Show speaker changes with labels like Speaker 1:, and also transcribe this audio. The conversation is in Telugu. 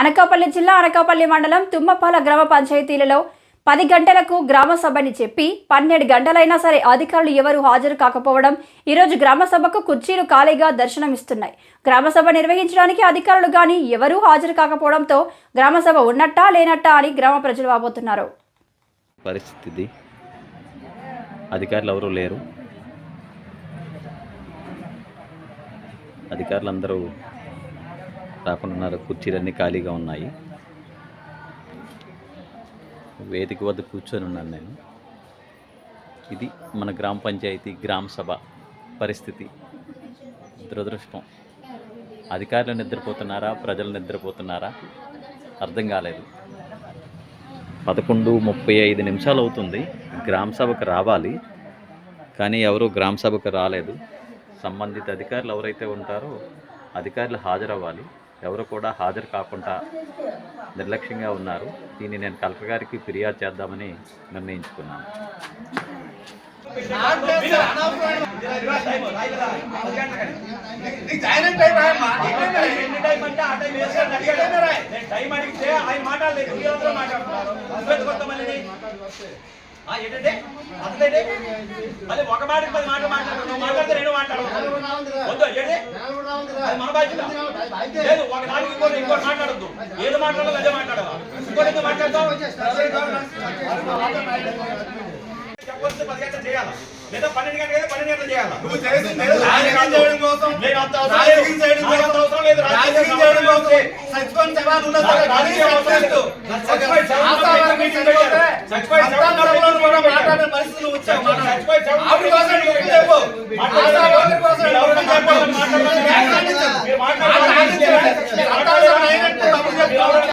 Speaker 1: అనకాపల్లి జిల్లా అనకాపల్లి మండలం తుమ్మపాల గ్రామ పంచాయతీలలో పది గంటలకు గ్రామ సభని చెప్పి పన్నెండు గంటలైనా సరే అధికారులు ఎవరు హాజరు కాకపోవడం ఈరోజు గ్రామ సభకు కుర్చీలు ఖాళీగా దర్శనమిస్తున్నాయి. గ్రామ సభ నిర్వహించడానికి అధికారులు కానీ ఎవరూ హాజరు కాకపోవడంతో గ్రామ సభ ఉన్నట్టా లేనట్టా అని గ్రామ ప్రజలు వాపోతున్నారు.
Speaker 2: పరిస్థితి. అధికారులు ఎవరు లేరు. అధికారులు అందరూ రాకుండా ఉన్నారు కుర్చీలన్నీ ఖాళీగా ఉన్నాయి. వేదిక వద్ద కూర్చొని ఉన్నాను నేను. ఇది మన గ్రామ పంచాయతీ గ్రామ సభ పరిస్థితి. దురదృష్టం. అధికారులు నిద్రపోతున్నారా? ప్రజలు నిద్రపోతున్నారా? అర్థం కాలేదు. పదకొండు ముప్పై ఐదు నిమిషాలు అవుతుంది. గ్రామ సభకు రావాలి. కానీ ఎవరు గ్రామ సభకు రాలేదు. సంబంధిత అధికారులు ఎవరైతే ఉంటారో అధికారులు హాజరవ్వాలి. ఎవరు కూడా హాజరు కాకుండా నిర్లక్ష్యంగా ఉన్నారు. దీన్ని నేను కలెక్టర్ గారికి ఫిర్యాదు చేద్దామని నిర్ణయించుకున్నాను.
Speaker 3: ఏంటంటే మళ్ళీ ఒక మాట పది మాటలు మాట్లాడు మాట్లాడితే నేను మాట్లాడను వద్దు ఏంటి మన బాధ్యత లేదు ఒక దానికి ఇంకోటి ఇంకోటి మాట్లాడద్దు. ఏది మాట్లాడాలో అదే మాట్లాడాలి? ఇంకోటి ఎందుకు పది గంటలు చేయాలి? లేదా పన్నెండు గంటలు పన్నెండు గంటలు చేయాలి?
Speaker 4: నువ్వు చేయడం కోసం
Speaker 3: నేను అంత అవసరం.
Speaker 4: రాజకీయం చేయడం. కోసం.
Speaker 3: చచ్చిపోయి. చచ్చిపోయి